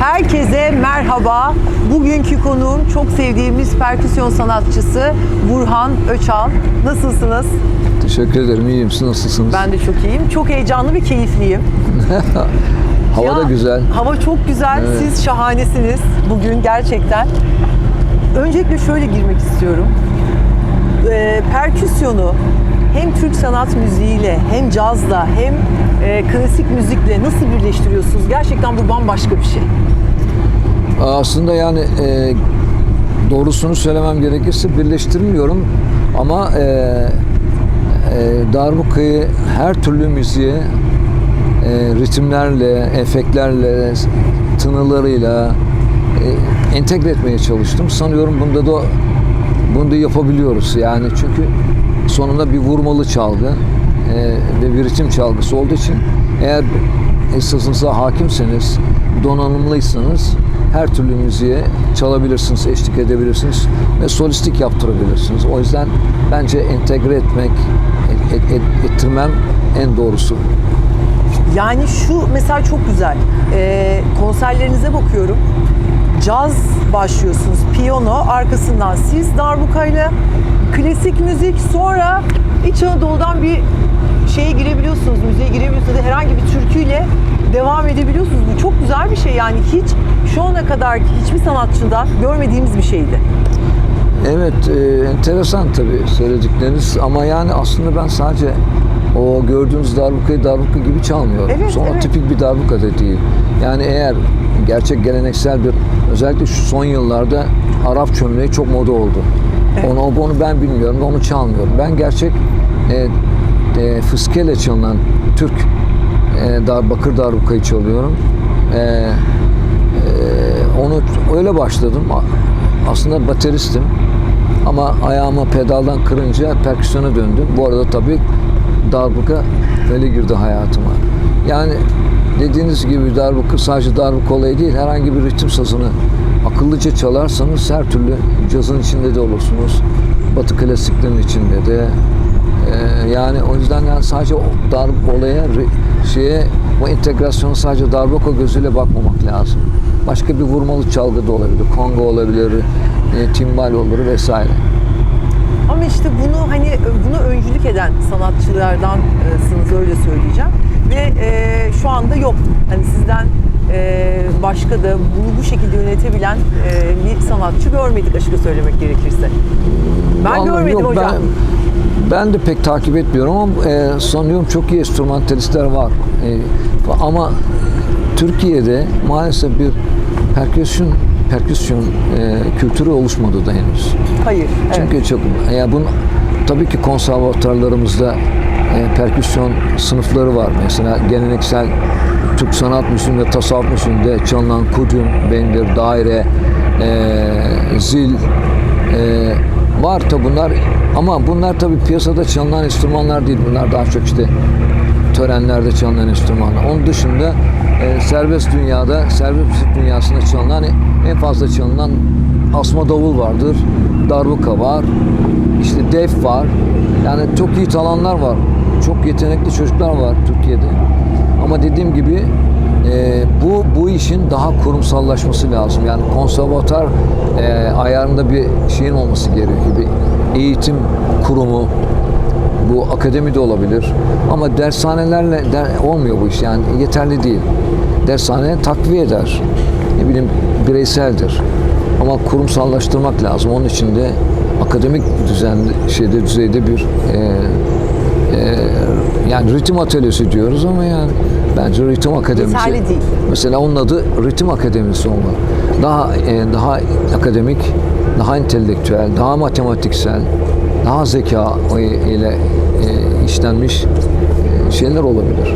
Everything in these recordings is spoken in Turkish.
Herkese merhaba. Bugünkü konuğum çok sevdiğimiz perküsyon sanatçısı Burhan Öçal. Nasılsınız? Teşekkür ederim. İyiyim. Siz nasılsınız? Ben de çok iyiyim. Çok heyecanlı ve keyifliyim. Hava Ya, da güzel. Hava çok güzel. Evet. Siz şahanesiniz bugün gerçekten. Öncelikle şöyle girmek istiyorum. Ee, perküsyonu hem Türk sanat müziğiyle hem cazla hem e, klasik müzikle nasıl birleştiriyorsunuz? Gerçekten bu bambaşka bir şey. Aslında yani e, doğrusunu söylemem gerekirse birleştirmiyorum ama e, e, darbukayı her türlü müziğe e, ritimlerle, efektlerle, tınılarıyla e, entegre etmeye çalıştım. Sanıyorum bunda da bunu da yapabiliyoruz. Yani çünkü sonunda bir vurmalı çalgı e, ve bir ritim çalgısı olduğu için eğer esasınıza hakimseniz, donanımlıysanız her türlü müziğe çalabilirsiniz, eşlik edebilirsiniz ve solistik yaptırabilirsiniz. O yüzden bence entegre etmek, et- et- et- ettirmem en doğrusu. Yani şu mesela çok güzel. Ee, konserlerinize bakıyorum. Caz başlıyorsunuz, piyano, arkasından siz darbukayla, klasik müzik, sonra İç Anadolu'dan bir şeye girebiliyorsunuz, müziğe girebiliyorsunuz. Herhangi bir türküyle devam edebiliyorsunuz. Bu çok güzel bir şey yani hiç şu ana kadarki hiçbir sanatçıdan görmediğimiz bir şeydi. Evet, e, enteresan tabii söyledikleriniz ama yani aslında ben sadece o gördüğünüz darbukayı darbuka gibi çalmıyorum. Evet, Sonra evet. tipik bir darbuka da değil. Yani eğer gerçek geleneksel bir, özellikle şu son yıllarda Arap çömleği çok moda oldu. Onu, onu ben bilmiyorum, onu çalmıyorum. Ben gerçek e, e, fıskele çalınan Türk e, dar, bakır darbukayı çalıyorum. E, onu öyle başladım. Aslında bateristim. Ama ayağımı pedaldan kırınca perküsyona döndüm. Bu arada tabii darbuka öyle girdi hayatıma. Yani dediğiniz gibi darbuka sadece darbuka olayı değil. Herhangi bir ritim sazını akıllıca çalarsanız her türlü cazın içinde de olursunuz. Batı klasiklerin içinde de. Ee, yani o yüzden yani sadece o dar olaya şeye bu entegrasyona sadece darbuka gözüyle bakmamak lazım. Başka bir vurmalı çalgı da olabilir. Kongo olabilir, e, timbal olur vesaire. Ama işte bunu hani bunu öncülük eden sanatçılardansınız öyle söyleyeceğim. Ve e, şu anda yok. Hani sizden e, başka da bunu bu şekilde yönetebilen e, bir sanatçı görmedik açıkça söylemek gerekirse. Ben Vallahi görmedim yok, hocam. Ben, ben de pek takip etmiyorum ama e, sanıyorum çok iyi enstrümantalistler var. E, ama Türkiye'de maalesef bir perküsyon perküsyon e, kültürü oluşmadı da henüz. Hayır. evet. Çünkü çok ya bunun tabii ki konservatuarlarımızda e, perküsyon sınıfları var. Mesela geleneksel Türk sanat müziğinde, tasavvuf müziğinde çalınan kudüm, bendir, daire, e, zil e, var tabi bunlar ama bunlar tabii piyasada çalınan enstrümanlar değil. Bunlar daha çok işte törenlerde çalınan enstrümanlar. Onun dışında e, serbest dünyada, serbest müzik dünyasında çalınan en fazla çalınan asma davul vardır, darbuka var, işte def var. Yani çok iyi talanlar var. Çok yetenekli çocuklar var Türkiye'de. Ama dediğim gibi e, bu bu işin daha kurumsallaşması lazım. Yani konservatuar e, ayarında bir şeyin olması gerekiyor. Bir eğitim kurumu, bu akademi de olabilir. Ama dershanelerle der, olmuyor bu iş. Yani yeterli değil. Dershane takviye eder. Ne bileyim bireyseldir. Ama kurumsallaştırmak lazım. Onun için de akademik düzen şeyde düzeyde bir e, e, yani ritim atölyesi diyoruz ama yani bence ritim akademisi. Değil. Mesela onun adı ritim akademisi olmalı. Daha e, daha akademik, daha entelektüel, daha matematiksel, daha zeka ile e, işlenmiş e, şeyler olabilir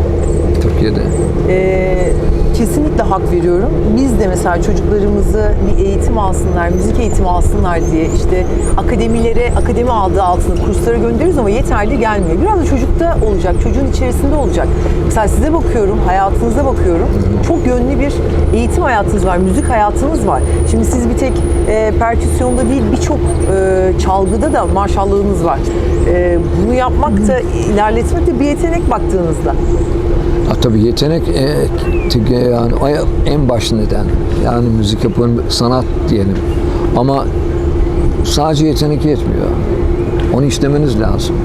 Türkiye'de. Ee, kesinlikle hak veriyorum. Biz de mesela çocuklarımızı bir eğitim alsınlar, müzik eğitimi alsınlar diye işte akademilere, akademi adı altında kurslara gönderiyoruz ama yeterli gelmiyor. Biraz da çocukta olacak, çocuğun içerisinde olacak. Mesela size bakıyorum, hayatınıza bakıyorum. Çok yönlü bir eğitim hayatınız var, müzik hayatınız var. Şimdi siz bir tek e, perküsyonda değil birçok e, çalgıda da maşallahınız var. E, bunu yapmak da, ilerletmek de bir yetenek baktığınızda. Tabii yetenek e, t- yani en baş neden. Yani müzik yapıyorum, sanat diyelim. Ama sadece yetenek yetmiyor. Onu işlemeniz lazım.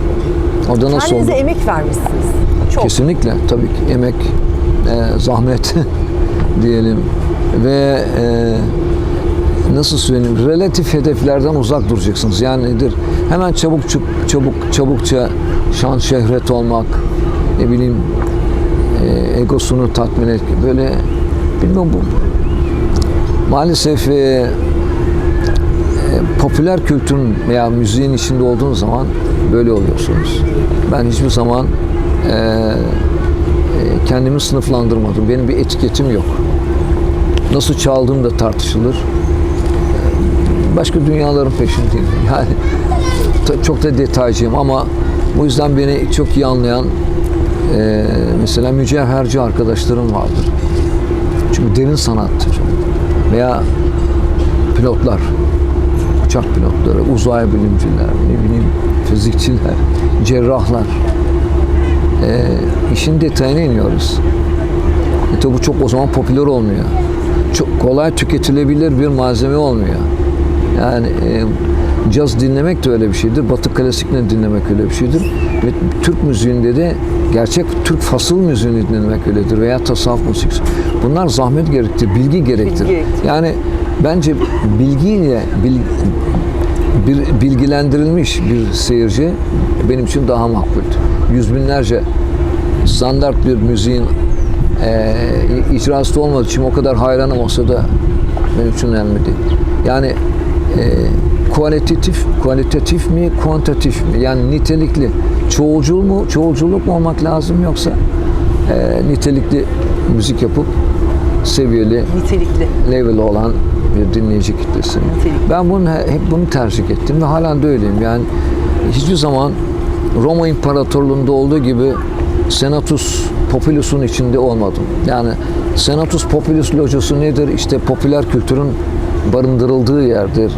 O da nasıl Kendinize olur? emek vermişsiniz. Çok. Kesinlikle tabii ki emek, e, zahmet diyelim ve e, nasıl söyleyeyim relatif hedeflerden uzak duracaksınız. Yani nedir? Hemen çabuk çabuk çabuk çabukça şan şöhret olmak, ne bileyim e, egosunu tatmin et böyle bilmem bu maalesef e, e, popüler kültürün veya müziğin içinde olduğunuz zaman böyle oluyorsunuz. Ben hiçbir zaman e, e, kendimi sınıflandırmadım. Benim bir etiketim yok. Nasıl çaldığım da tartışılır. Başka dünyaların peşindeyim. Yani çok da detaycıyım ama bu yüzden beni çok iyi anlayan e, mesela mücevherci arkadaşlarım vardır. Çünkü derin sanattır. Veya pilotlar, uçak pilotları, uzay bilimciler, ne bileyim fizikçiler, cerrahlar. Ee, işin detayına iniyoruz. E tabi bu çok o zaman popüler olmuyor. Çok kolay tüketilebilir bir malzeme olmuyor. Yani e, caz dinlemek de öyle bir şeydir. Batı klasikini dinlemek öyle bir şeydir. Ve Türk müziğinde de gerçek Türk fasıl müziğini dinlemek öyledir. Veya tasavvuf müzik. Bunlar zahmet gerektir, bilgi gerektir. Bilgi gerektir. Yani bence bilgiyle bil, bir bilgilendirilmiş bir seyirci benim için daha makbul. Yüz binlerce standart bir müziğin e, icrası olmadığı için o kadar hayranım olsa da benim için önemli değil. Yani e, kualitatif, kualitatif mi, kuantitatif mi? Yani nitelikli, çoğulcul mu, çoğulculuk mu olmak lazım yoksa e, nitelikli müzik yapıp seviyeli, Nitelikli. level olan bir dinleyici kitlesi. Nitelikli. Ben bunu hep bunu tercih ettim ve halen de öyleyim. Yani hiçbir zaman Roma İmparatorluğu'nda olduğu gibi Senatus Populus'un içinde olmadım. Yani Senatus Populus locası nedir? İşte popüler kültürün barındırıldığı yerdir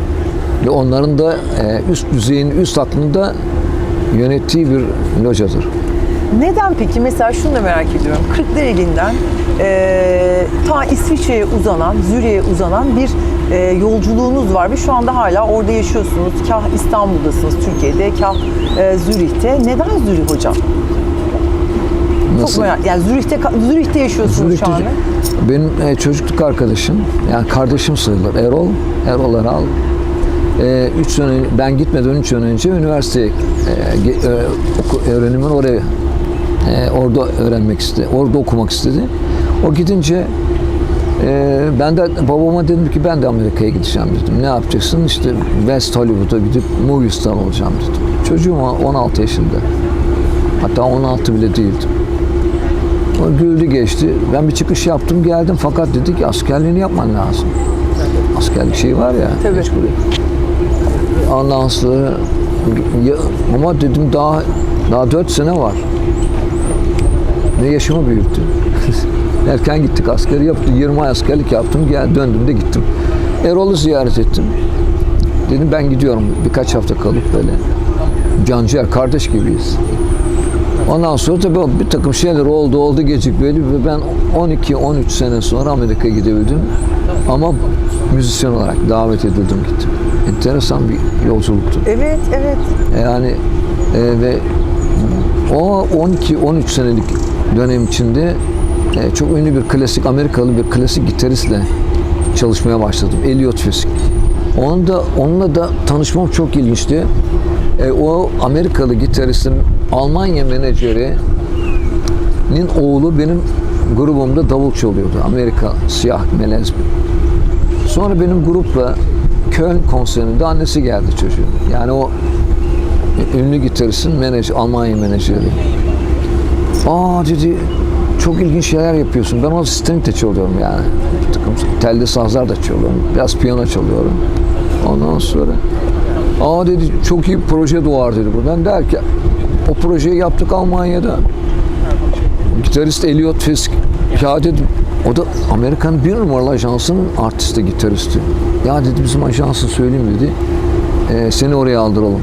ve onların da e, üst düzeyin üst aklında yönettiği bir locadır. Neden peki? Mesela şunu da merak ediyorum. Kırklareli'nden e, ta İsviçre'ye uzanan, Zürich'e uzanan bir e, yolculuğunuz var ve şu anda hala orada yaşıyorsunuz. Kah İstanbul'dasınız Türkiye'de, kah e, Zürih'te. Neden Zürih hocam? Nasıl? Çok. Yani Zürih'te Zürih'te yaşıyorsunuz Zürih'te, şu anda. Benim e, çocukluk arkadaşım, yani kardeşim sayılır Erol, Erol Eral ee, 3 sene ben gitmeden 3 sene önce üniversite e, e, öğrenimi oraya e, orada öğrenmek istedi. Orada okumak istedi. O gidince ben de babama dedim ki ben de Amerika'ya gideceğim dedim. Ne yapacaksın? İşte West Hollywood'a gidip movie star olacağım dedim. Çocuğum 16 yaşında. Hatta 16 bile değildim. O güldü geçti. Ben bir çıkış yaptım geldim fakat dedik askerliğini yapman lazım askerlik şeyi var ya. Tabii. Ondan sonra ya, ama dedim daha daha dört sene var. Ne yaşımı büyüttü. Erken gittik askeri yaptı. 20 ay askerlik yaptım. Gel döndüm de gittim. Erol'u ziyaret ettim. Dedim ben gidiyorum birkaç hafta kalıp böyle. Canciğer kardeş gibiyiz. Ondan sonra tabii bir takım şeyler oldu, oldu gecikmeli ve ben 12-13 sene sonra Amerika'ya gidebildim. Ama müzisyen olarak davet edildim gittim. Enteresan bir yolculuktu. Evet, evet. Yani e, ve o 12-13 senelik dönem içinde e, çok ünlü bir klasik Amerikalı bir klasik gitaristle çalışmaya başladım. Elliot Fisk. Onun da onunla da tanışmam çok ilginçti. E, o Amerikalı gitaristin Almanya menajerinin oğlu benim grubumda davul çalıyordu. Amerika siyah melez bir. Sonra benim grupla Köln konserinde annesi geldi çocuğun. Yani o ünlü gitaristin menajer, Almanya menajeri. Aa dedi çok ilginç şeyler yapıyorsun. Ben o sistemi de çalıyorum yani. Takım telli sazlar da çalıyorum. Biraz piyano çalıyorum. Ondan sonra aa dedi çok iyi proje doğar dedi buradan. Derken o projeyi yaptık Almanya'da. Gitarist Elliot Fisk. Ya dedim o da Amerikan bir numaralı ajansının artisti, gitaristi. Ya dedi bizim ajansı söyleyeyim dedi. "Ee, seni oraya aldıralım.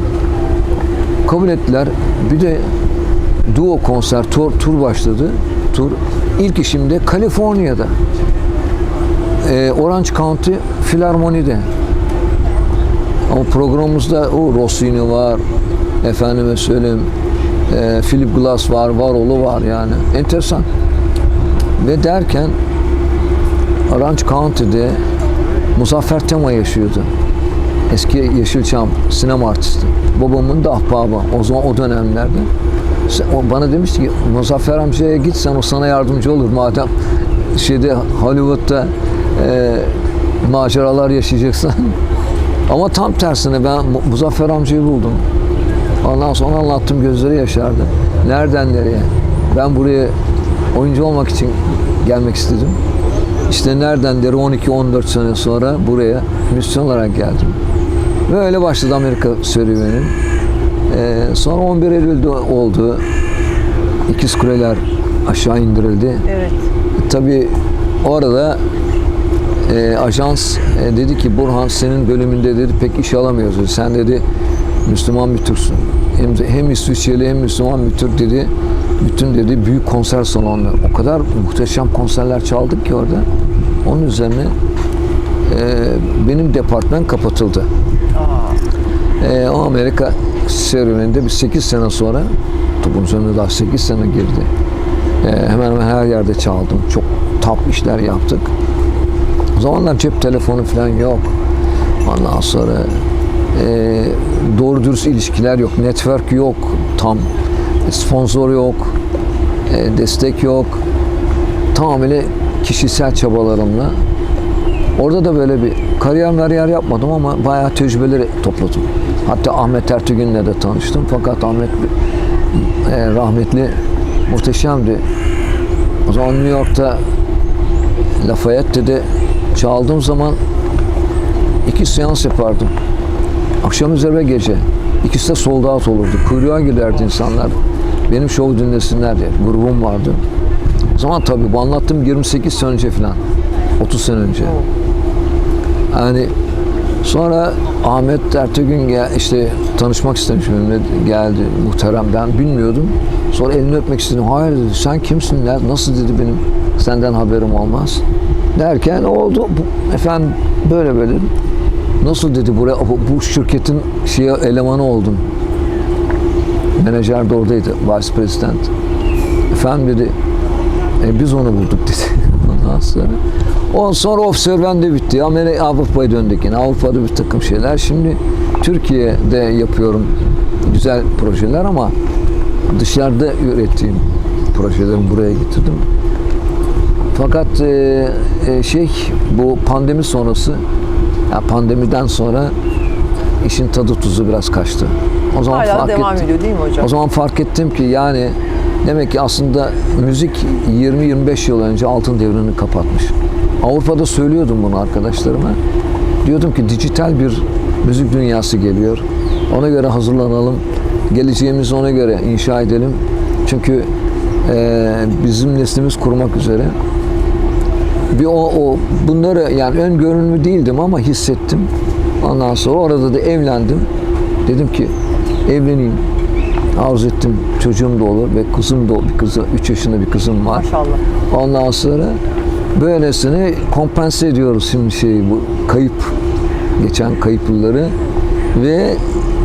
Kabul ettiler. Bir de duo konser tur, tur başladı. tur. İlk işim de Kaliforniya'da. Ee, Orange County Filarmoni'de. Ama programımızda o Rossini var, efendime söyleyeyim, e, Philip Glass var, Varolu var yani. Enteresan. Ve derken Orange County'de Muzaffer Tema yaşıyordu. Eski Yeşilçam sinema artisti. Babamın da ahbabı o zaman o dönemlerde. O bana demişti ki Muzaffer amcaya git sen o sana yardımcı olur madem şeyde Hollywood'da e, maceralar yaşayacaksın. Ama tam tersine ben Mu- Muzaffer amcayı buldum. Ondan sonra anlattım gözleri yaşardı. Nereden nereye? Ben buraya oyuncu olmak için gelmek istedim. İşte nereden deri 12-14 sene sonra buraya misyon olarak geldim. Böyle başladı Amerika serüvenim. Ee, sonra 11 Eylül'de oldu. İkiz kuleler aşağı indirildi. Evet. Tabii orada e, ajans e, dedi ki Burhan senin bölümünde dedi pek iş alamıyoruz. Sen dedi Müslüman bir Türksün. Hem, hem İsviçreli hem Müslüman bir Türk dedi. Bütün dedi büyük konser salonları. O kadar muhteşem konserler çaldık ki orada. Onun üzerine e, benim departman kapatıldı. E, o Amerika serüveninde bir 8 sene sonra topun üzerine daha 8 sene girdi. E, hemen hemen her yerde çaldım. Çok top işler yaptık. O zamanlar cep telefonu falan yok. Ondan sonra doğru dürüst ilişkiler yok. Network yok tam. Sponsor yok. e, destek yok. Tamamıyla kişisel çabalarımla Orada da böyle bir kariyer meriyer yapmadım ama bayağı tecrübeleri topladım. Hatta Ahmet Ertügün'le de tanıştım. Fakat Ahmet e, rahmetli muhteşemdi. O zaman New York'ta Lafayette'de çaldığım zaman iki seans yapardım. Akşam üzeri ve gece. İkisi de sold olurdu. Kuyruğa girerdi insanlar. Benim şovu dinlesinler diye. Grubum vardı. O zaman tabii bu anlattığım 28 sene önce falan. 30 sene önce. Yani sonra Ahmet Ertegün gel, işte tanışmak istemiş benimle geldi muhterem ben bilmiyordum. Sonra elini öpmek istedim. Hayır dedi sen kimsin. Nasıl dedi benim senden haberim olmaz. Derken oldu. Efendim böyle böyle. Nasıl dedi buraya bu, şirketin şeye elemanı oldun. Menajer de oradaydı. Vice President. Efendim dedi e, biz onu bulduk dedi. Ondan sonra. Ondan sonra Observen de bitti. Amerika Avrupa'ya döndük yine. Avrupa'da bir takım şeyler. Şimdi Türkiye'de yapıyorum güzel projeler ama dışarıda ürettiğim projelerimi buraya getirdim. Fakat e, e, şey bu pandemi sonrası ya pandemiden sonra işin tadı tuzu biraz kaçtı. O zaman Hala fark devam ettim. ediyor değil mi hocam? O zaman fark ettim ki yani demek ki aslında müzik 20-25 yıl önce altın devrini kapatmış. Avrupa'da söylüyordum bunu arkadaşlarıma. Diyordum ki dijital bir müzik dünyası geliyor. Ona göre hazırlanalım. Geleceğimizi ona göre inşa edelim. Çünkü eee, bizim neslimiz kurmak üzere. Bir o, o bunları yani ön görünümlü değildim ama hissettim. Ondan sonra orada da evlendim. Dedim ki evleneyim. Arzu ettim çocuğum da olur ve kızım da bir kızı 3 yaşında bir kızım var. Maşallah. Ondan sonra böylesine kompense ediyoruz şimdi şeyi bu kayıp geçen kayıp yılları ve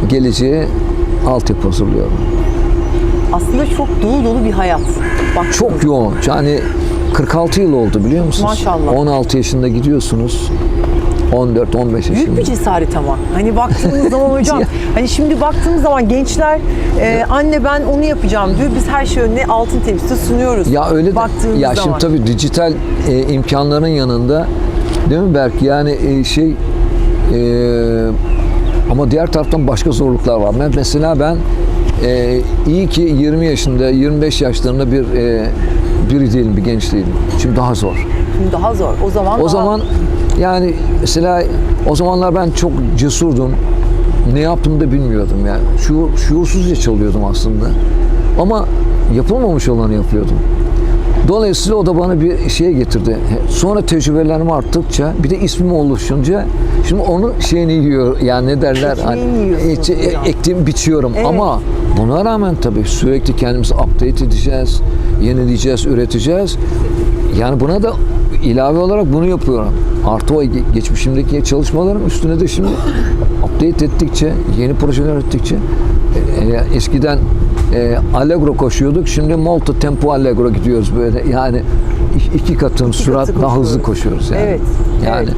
geleceğe altyapı hazırlıyorum. Aslında çok dolu dolu bir hayat. Bak Çok yoğun. Yani 46 yıl oldu biliyor musunuz? Maşallah. 16 yaşında gidiyorsunuz. 14-15 yaşında. Büyük bir cesaret ama. Hani baktığımız zaman hocam, hani şimdi baktığımız zaman gençler e, anne ben onu yapacağım diyor. Biz her şeyi önüne altın tepside sunuyoruz. Ya öyle de, baktığımız ya zaman. şimdi tabii dijital e, imkanların yanında değil mi Berk? Yani e, şey e, ama diğer taraftan başka zorluklar var. Ben, mesela ben e, iyi ki 20 yaşında, 25 yaşlarında bir e, biri değilim, bir genç değilim. Şimdi daha zor. Şimdi daha zor. O zaman O daha- zaman yani mesela o zamanlar ben çok cesurdum. Ne yaptığımı da bilmiyordum yani. Şuur, şuursuzca çalıyordum aslında. Ama yapılmamış olanı yapıyordum. Dolayısıyla o da bana bir şeye getirdi. Sonra tecrübelerim arttıkça bir de ismim oluşunca şimdi onun şeyini yiyor yani ne derler yiyorsunuz e- biçiyorum Evet. ama buna rağmen tabii sürekli kendimizi update edeceğiz. yenileyeceğiz, üreteceğiz. Yani buna da ilave olarak bunu yapıyorum. Artı o ge- geçmişimdeki çalışmalarım üstüne de şimdi update ettikçe, yeni projeler ettikçe e, e, eskiden e, Allegro koşuyorduk. Şimdi Molto Tempo Allegro gidiyoruz böyle. Yani iki katın İki sürat katı daha hızlı koşuyoruz. yani. Evet. Yani evet.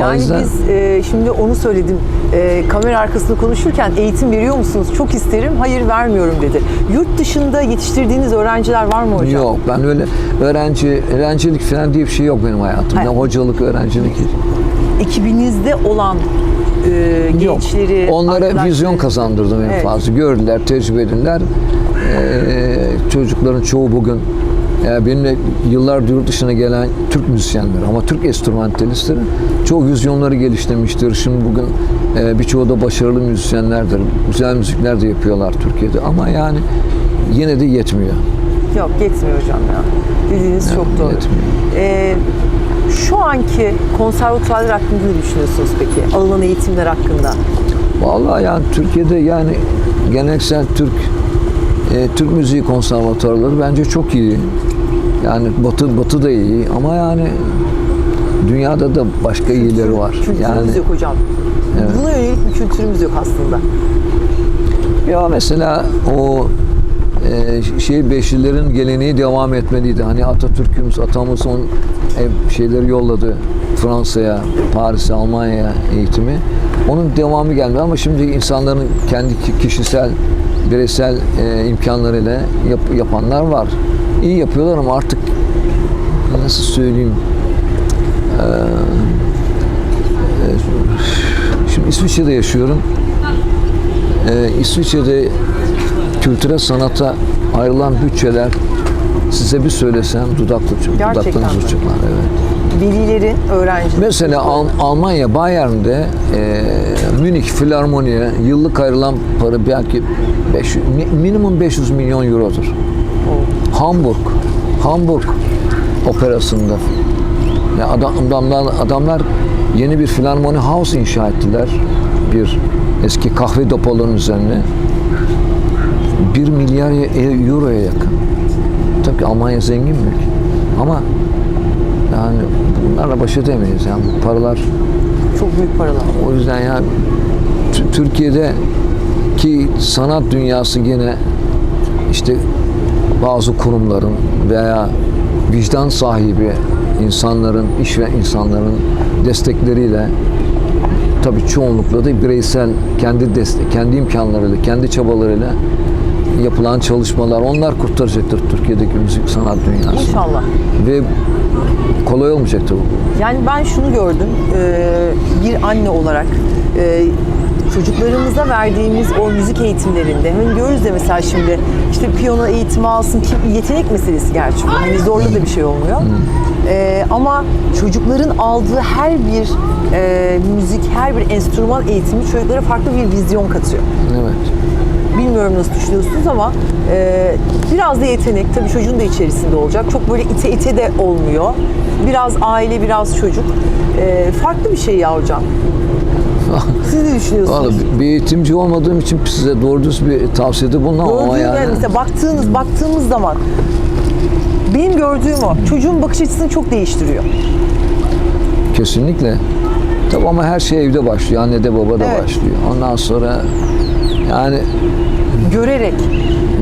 Yani yüzden biz e, şimdi onu söyledim. E, kamera arkasında konuşurken eğitim veriyor musunuz? Çok isterim. Hayır vermiyorum dedi. Yurt dışında yetiştirdiğiniz öğrenciler var mı hocam? yok ben öyle öğrenci öğrencilik falan diye bir şey yok benim hayatımda. Hayır. Hocalık, öğrencilik hiç. Ekibinizde olan e, gençleri, Onlara arkadaşları- vizyon kazandırdım en Evet. fazla. Gördüler, tecrübe edinler. Ee, çocukların çoğu bugün e, benimle yıllardır yurt dışına gelen Türk müzisyenleri ama Türk enstrümantalistleri çoğu vizyonları geliştirmiştir. Şimdi bugün e, birçoğu da başarılı müzisyenlerdir. Güzel müzikler de yapıyorlar Türkiye'de ama yani yine de yetmiyor. Yok yetmiyor hocam ya. Dediğiniz çok doğru. yetmiyor. Ee, şu anki konservatuvarlar hakkında ne düşünüyorsunuz peki? Alınan eğitimler hakkında. Vallahi yani Türkiye'de yani geleneksel Türk e, Türk müziği konservatuarları bence çok iyi. Yani Batı Batı da iyi ama yani dünyada da başka iyileri var. Kültürümüz Yani yok hocam. Buna yönelik bir kültürümüz yok aslında. ya mesela o e, şey Beşlilerin geleneği devam etmeliydi. Hani Atatürk'ümüz, atamız on e, şeyleri yolladı Fransa'ya, Paris'e, Almanya'ya eğitimi. Onun devamı gelmedi ama şimdi insanların kendi ki- kişisel, bireysel e, imkanlarıyla yap- yapanlar var. İyi yapıyorlar ama artık nasıl söyleyeyim e, e, şimdi İsviçre'de yaşıyorum. E, İsviçre'de kültüre sanata ayrılan bütçeler size bir söylesem dudaklı Gerçekten dudaklarınız uçuklar evet. Velilerin, öğrencilerin. Mesela Al- Almanya Bayern'de e, Münih Filarmoni'ye yıllık ayrılan para belki 500, mi- minimum 500 milyon eurodur. Hamburg, Hamburg operasında ya adam, adamlar, adamlar yeni bir filarmoni house inşa ettiler. Bir eski kahve depolarının üzerine. 1 milyar e- euroya yakın. Tabii ki Almanya zengin bir ülke. Ama yani bunlarla baş edemeyiz. Yani bu paralar Çok büyük paralar. o yüzden ya T- Türkiye'de ki sanat dünyası gene işte bazı kurumların veya vicdan sahibi insanların, iş ve insanların destekleriyle tabii çoğunlukla da bireysel kendi destek, kendi imkanlarıyla, kendi çabalarıyla yapılan çalışmalar onlar kurtaracaktır Türkiye'deki müzik sanat dünyasını. İnşallah. Ve kolay olmayacaktır bu. Yani ben şunu gördüm e, bir anne olarak e, çocuklarımıza verdiğimiz o müzik eğitimlerinde hani diyoruz ya mesela şimdi işte piyano eğitimi alsın kim yetenek meselesi gerçi bu hani zorla da bir şey olmuyor E, ama çocukların aldığı her bir e, müzik her bir enstrüman eğitimi çocuklara farklı bir vizyon katıyor. Evet. Bilmiyorum nasıl düşünüyorsunuz ama e, biraz da yetenek tabii çocuğun da içerisinde olacak. Çok böyle ite ite de olmuyor. Biraz aile, biraz çocuk. E, farklı bir şey ya hocam. Siz ne düşünüyorsunuz? Vallahi bir eğitimci olmadığım için size doğru düz bir tavsiyede bulunamam ama yani. yani mesela baktığınız, baktığımız zaman benim gördüğüm o. Çocuğun bakış açısını çok değiştiriyor. Kesinlikle. Tabii ama her şey evde başlıyor. Anne de baba da Evet. başlıyor. Ondan sonra yani Görerek.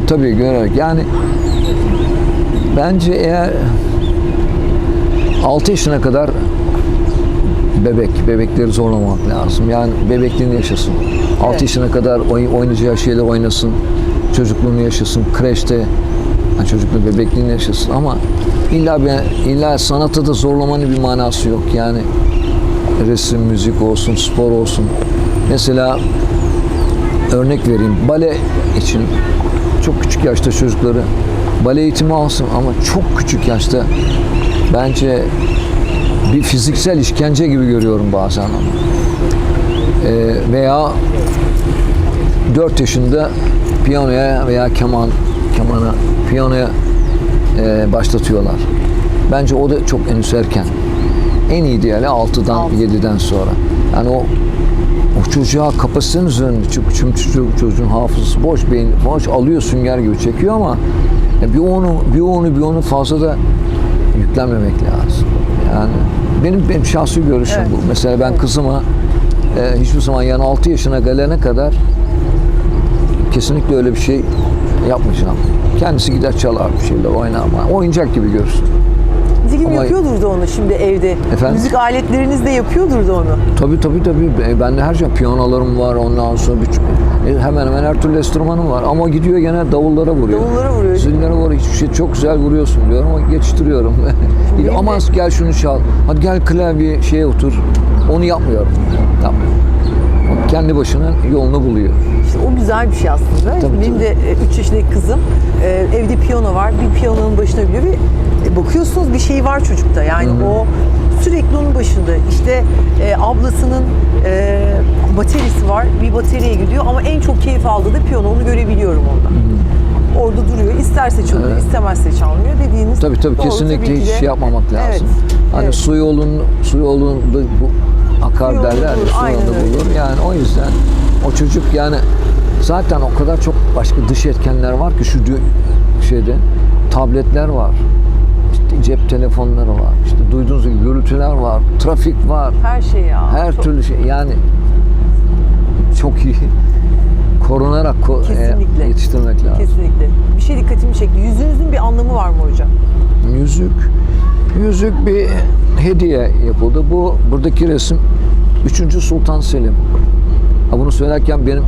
tabii görerek yani bence eğer 6 yaşına kadar bebek, bebekleri zorlamamak lazım. Yani bebekliğini yaşasın. 6 Evet. yaşına kadar oy- oynayacağı şeyler oynasın. Çocukluğunu yaşasın. Kreşte yani çocukluğu bebekliğini yaşasın ama illa bir, illa sanata da zorlamanın bir manası yok. Yani resim, müzik olsun, spor olsun. Mesela örnek vereyim. Bale için çok küçük yaşta çocukları bale eğitimi alsın ama çok küçük yaşta bence bir fiziksel işkence gibi görüyorum bazen onu. Ee, veya 4 yaşında piyanoya veya keman kemana piyanoya e, başlatıyorlar. Bence o da çok henüz erken. En iyi ideali 6'dan Altı. 7'den sonra. Yani o çocuğa kapasitenin üzerinde çünkü çocuk, çocuğun hafızası boş beyin boş alıyor sünger gibi çekiyor ama e, bir onu bir onu bir onu fazla da yüklenmemek lazım. Yani benim benim şahsi görüşüm Evet. bu. Mesela ben kızıma e, hiçbir zaman yani 6 yaşına gelene kadar kesinlikle öyle bir şey yapmayacağım. Kendisi gider çalar bir şeyler oynar. Oyuncak gibi görsün. Nitekim Ama- yapıyordur da onu şimdi evde. Efendim? Müzik aletleriniz de yapıyordur da onu. Tabii tabii tabii. E, Bende her şey piyanolarım var. Ondan sonra bir, e, hemen hemen her türlü enstrümanım var. Ama gidiyor gene davullara vuruyor. Davullara vuruyor. Zillere vuruyor. Hiçbir şey çok güzel vuruyorsun diyorum ama geçiştiriyorum. Benim Ama de- gel şunu çal. Hadi gel klavye şeye otur. Onu yapmıyorum. Yapmıyorum. Kendi başına yolunu buluyor. İşte o güzel bir şey aslında. Tabii, Benim tabii. de 3 yaşındaki kızım e, evde piyano var. Bir piyanonun başına biliyor ve e, bakıyorsunuz bir şey var çocukta. Yani o sürekli onun başında. İşte e, ablasının e, baterisi var. Bir bataryaya gidiyor ama en çok keyif aldığı da piyano. Onu görebiliyorum ondan. Orada duruyor. İsterse çalıyor, Evet. istemezse çalmıyor dediğiniz Tabii tabii kesinlikle hiç de. şey yapmamak lazım. Evet, Hani evet. su yolun su yolunda bu akar Su yolunu derler ya su yolunda bulur. Yani o yüzden o çocuk yani zaten o kadar çok başka dış etkenler var ki şu şeyde tabletler var. Cep telefonları var. işte duyduğunuz gibi gürültüler var. Trafik var. Her şey ya. Her Çok- türlü şey yani çok iyi korunarak ko- e, Kesinlikle. yetiştirmek lazım. Kesinlikle. Bir şey dikkatimi çekti. Yüzünüzün bir anlamı var mı hocam? Yüzük. Yüzük bir hediye yapıldı. Bu buradaki resim 3. Sultan Selim. Ha bunu söylerken benim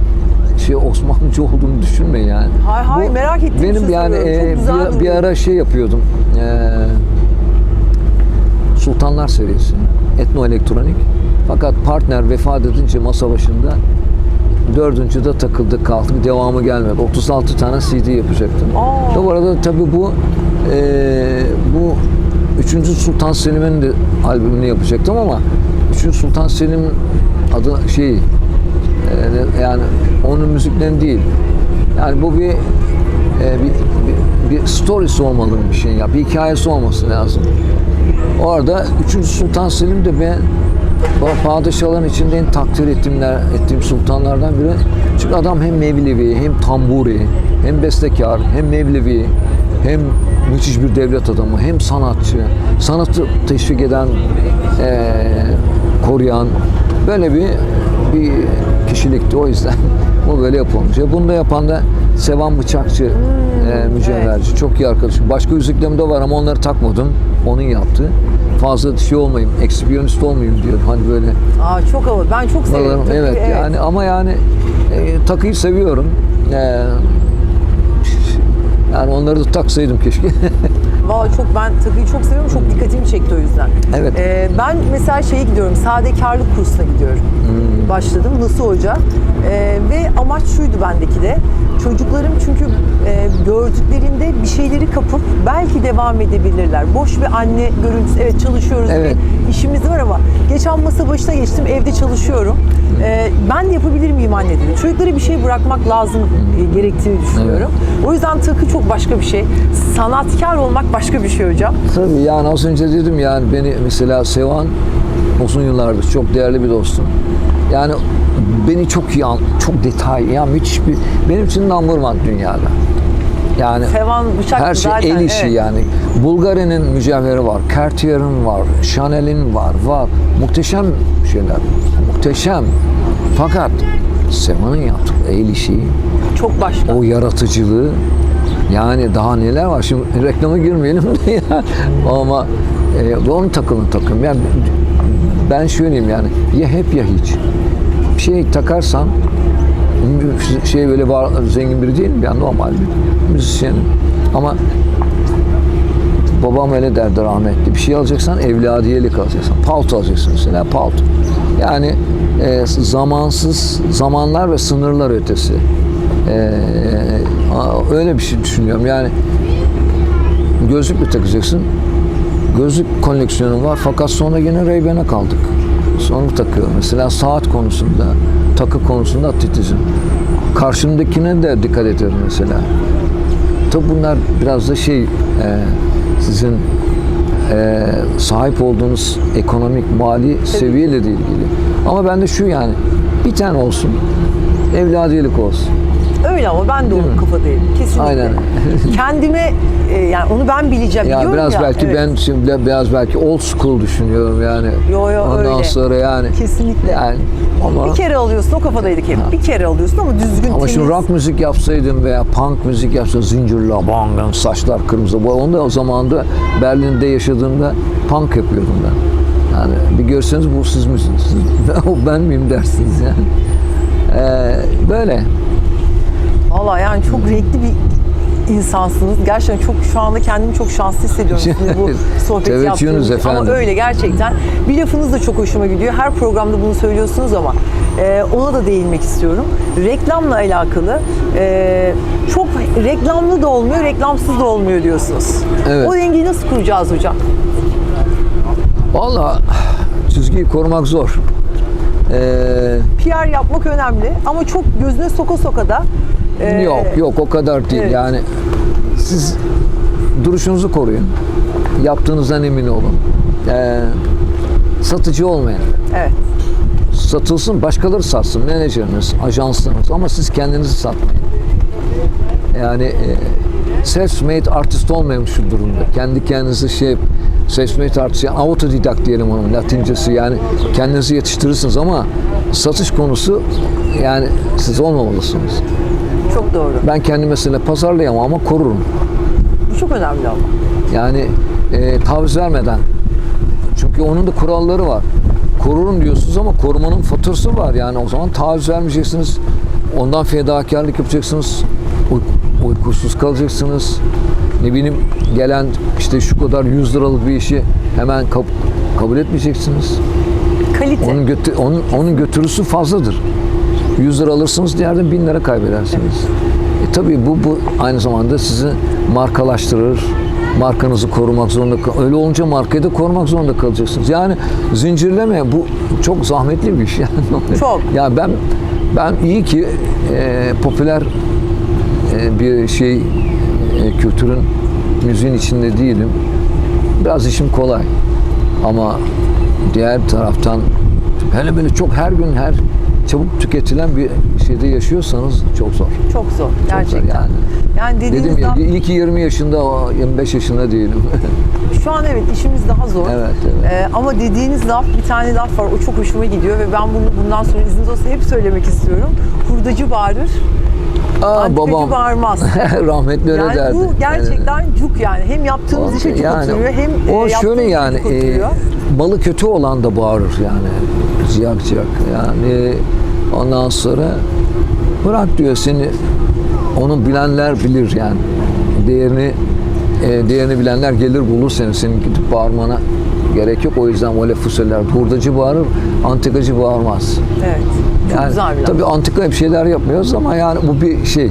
şey Osmanlıcı olduğumu düşünme yani. Hay hay, merak ettiğim Benim için yani e, bir, bir ara şey yapıyordum. E, Sultanlar serisi. Etno elektronik. Fakat partner vefat edince masa başında dördüncü de takıldı kaldı. Bir devamı gelmedi. 36 tane CD yapacaktım. Aa. Bu arada tabii bu e, bu 3. Sultan Selim'in de albümünü yapacaktım ama 3. Sultan Selim adı şey e, yani onun müziklerini değil. Yani bu bir, e, bir, bir, bir story'si olmalı bir şey ya. Bir hikayesi olması lazım. Orada 3. Sultan Selim de ben o padişahların içinde en takdir ettiğimler, ettiğim sultanlardan biri. Çünkü adam hem Mevlevi, hem tamburi, hem bestekar, hem Mevlevi, hem müthiş bir devlet adamı, hem sanatçı, sanatı teşvik eden, eee, koruyan böyle bir bir kişilikti. O yüzden bu böyle yapılmış. Ya Bunu da yapan da Sevan Bıçakçı eee, mücevherci. Çok iyi arkadaşım. Başka yüzüklerim de var ama onları takmadım. Onun yaptı. Fazla şey olmayayım, eksibiyonist olmayayım diyor. Hani böyle Aa çok havalı. Ben çok. Balarım, Tabii, evet, yani ama yani e, takıyı seviyorum. E, yani onları da taksaydım keşke. Valla çok ben takıyı çok seviyorum. Çok dikkatimi çekti o yüzden. Evet. Ee, ben mesela şeye gidiyorum. Sadekarlık kursuna gidiyorum. Hmm. Başladım. Nasıl hoca? Ee, ve amaç şuydu bendeki de. Çocuklarım çünkü e, gördüklerinde bir şeyleri kapıp belki devam edebilirler. Boş bir anne görüntüsü. Evet çalışıyoruz. Evet. Bir işimiz var ama geçen masa başına geçtim. Evde çalışıyorum. Ee, ben de yapabilir miyim anne dedi. Çocuklara bir şey bırakmak lazım e, gerektiğini düşünüyorum. O yüzden takı çok başka bir şey. Sanatkar olmak başka bir şey hocam. Tabii yani az önce dedim yani beni mesela Sevan uzun yıllardır çok değerli bir dostum. Yani beni çok iyi, an- çok detay, ya müthiş bir, benim için number one dünyada. Yani Sevan bıçak her şey zaten. el işi evet. yani. Bulgari'nin mücevheri var, Cartier'in var, Chanel'in var, var. Muhteşem şeyler, muhteşem. Fakat Sevan'ın yaptığı el işi, Çok başka. o yaratıcılığı yani daha neler var şimdi reklama girmeyelim de ya ama e, onu takılın takın yani ben söyleyeyim yani ya hep ya hiç bir şey takarsan şey böyle var, zengin biri değilim yani normal bir müzisyen. Ama babam öyle derdi rahmetli. Bir şey alacaksan evladiyelik alacaksın. Palto alacaksın mesela palto. Yani e, zamansız zamanlar ve sınırlar ötesi. A- öyle bir şey düşünüyorum. Yani gözlük mü takacaksın? Gözlük koleksiyonum var. Fakat sonra yine Ray-Ban'e kaldık. Sonra takıyorum. Mesela saat konusunda, takı konusunda titizim. Karşımdakine de dikkat ederim mesela. Tabi bunlar biraz da şey, e, sizin e, sahip olduğunuz ekonomik, mali seviyeyle de ilgili. Ama ben de şu yani, Bir tane olsun. Evladiyelik olsun. Öyle ama ben de onun kafadayım. Kesinlikle. Aynen. Kendime e, yani onu ben bileceğim. Ya biliyorum biraz ya. belki Evet. ben şimdi biraz belki old school düşünüyorum yani. Yo, yo, Ondan öyle. sonra yani. Kesinlikle. Yani ama Bir kere alıyorsun o kafadaydık hep. Bir kere alıyorsun ama düzgün ama temiz. şimdi rock müzik yapsaydım veya punk müzik yapsaydım zincirle bang bang saçlar kırmızı. Bu onda o zaman da Berlin'de yaşadığımda punk yapıyordum ben. Yani bir görseniz bu siz misiniz? O ben miyim dersiniz yani. Ee, böyle. Valla yani çok renkli bir insansınız. Gerçekten çok şu anda kendimi çok şanslı hissediyorum sizinle bu sohbeti yaptığınız için. Ama efendim. öyle gerçekten. Bir lafınız da çok hoşuma gidiyor. Her programda bunu söylüyorsunuz ama e, ona da değinmek istiyorum. Reklamla alakalı e, çok reklamlı da olmuyor, reklamsız da olmuyor diyorsunuz. Evet. O dengeyi nasıl kuracağız hocam? Valla çizgiyi korumak zor. Ee, PR yapmak önemli ama çok gözüne soka soka da e, Yok yok o kadar değil. evet. yani siz duruşunuzu koruyun. Yaptığınızdan emin olun. Ee, satıcı olmayın. Evet. satılsın başkaları satsın. Menajeriniz ajanslarınız ama siz kendinizi satmayın. Yani e, self-made artist olmayın şu durumda. Kendi kendinizi şey self-made artist yani autodidact diyelim onun latincesi. Yani kendinizi yetiştirirsiniz ama satış konusu yani siz olmamalısınız. Çok doğru. Ben kendi mesela pazarlayamam ama korurum. Bu çok önemli ama. Yani e, taviz vermeden. Çünkü onun da kuralları var. Korurum diyorsunuz ama korumanın faturası var. Yani o zaman taviz vermeyeceksiniz. Ondan fedakarlık yapacaksınız. Uy- uykusuz kalacaksınız. Ne bileyim gelen işte şu kadar 100 liralık bir işi hemen kab- kabul etmeyeceksiniz. Kalite. Onun, götü, onun, onun götürüsü fazladır. 100 lira alırsınız diğerden 1000 lira kaybedersiniz. E tabii bu, bu aynı zamanda sizi markalaştırır. Markanızı korumak zorunda Öyle olunca markayı da korumak zorunda kalacaksınız. Yani zincirleme bu çok zahmetli bir iş yani. Çok. Ya ben ben iyi ki e, popüler e, bir şey e, kültürün müziğin içinde değilim. Biraz işim kolay. Ama diğer taraftan hele böyle çok her gün her çabuk tüketilen bir şeyde yaşıyorsanız çok zor. Çok zor Çok gerçekten. zor yani. Yani dediğiniz Dedim ya iyi ki 20 yaşında, 25 yaşında değilim. şu an evet işimiz daha zor. Evet, evet. Ee, ama dediğiniz laf bir tane laf var o çok hoşuma gidiyor ve ben bunu bundan sonra izniniz olsa hep söylemek istiyorum. Hurdacı bağırır, Aa, antikacı babam. bağırmaz. rahmetli öyle Yani derdi. bu gerçekten cuk yani. Hem yaptığımız işe cuk oturuyor hem e, o yaptığımız şöyle yani e, balı kötü olan da bağırır yani. Ciyak ciyak yani. Ondan sonra bırak diyor seni onu bilenler bilir yani. Değerini e, değerini bilenler gelir bulur seni. Senin gidip bağırmana gerek yok. O yüzden o lafı söyler hurdacı bağırır antikacı bağırmaz. Evet. Çok yani güzel bir tabii antika bir şeyler yapmıyoruz ama yani bu bir şey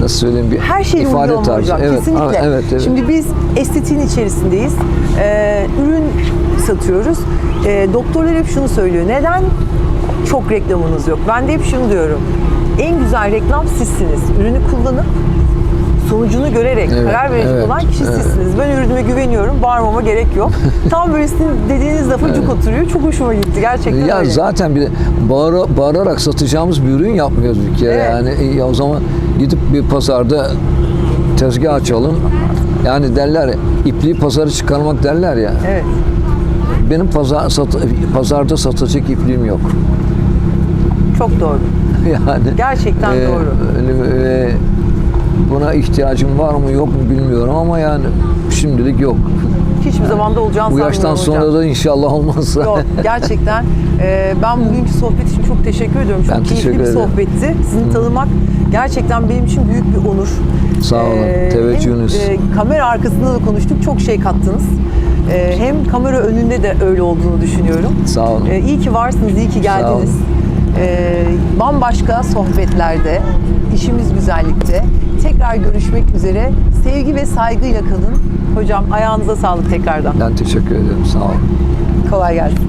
nasıl söyleyeyim bir Her şeyi ifade tarzı. hocam. Evet, Kesinlikle. evet, evet. Şimdi biz estetiğin içerisindeyiz. Ee, ürün satıyoruz. Ee, doktorlar hep şunu söylüyor. Neden çok reklamınız yok? Ben de hep şunu diyorum. En güzel reklam sizsiniz. Ürünü kullanıp sonucunu görerek Evet, karar verecek evet, olan kişi evet. sizsiniz. Ben ürünüme güveniyorum. Bağırmama gerek yok. Tam böyle sizin dediğiniz lafa cuk oturuyor. Çok hoşuma gitti. Gerçekten Ya öyle. zaten bir de bağıra- bağırarak satacağımız bir ürün yapmıyoruz bir kere. Evet. Yani e, ya o zaman gidip bir pazarda tezgah açalım. Yani derler ipliği pazara çıkarmak derler ya. Evet. Benim pazar, sat- pazarda satacak ipliğim yok. Çok doğru. Yani Gerçekten e, doğru. öyle, e, buna ihtiyacım var mı yok mu bilmiyorum ama yani şimdilik yok. Hiçbir zaman da olacağını Bu yaştan sanmıyorum hocam. sonra da inşallah olmazsa. Yok gerçekten e, ben bugünkü sohbet için çok teşekkür ediyorum. Çok Ben keyifli bir sohbetti. Sizi tanımak gerçekten benim için büyük bir onur. Sağ olun, teveccühünüz. hem, e, kamera arkasında da konuştuk. Çok şey kattınız. E, hem kamera önünde de öyle olduğunu düşünüyorum. Sağ olun. E, iyi ki varsınız, iyi ki geldiniz. olun. E, bambaşka sohbetlerde, işimiz güzellikte tekrar görüşmek üzere. Sevgi ve saygıyla kalın. Hocam ayağınıza sağlık tekrardan. Ben teşekkür ederim. Sağ olun. Kolay gelsin.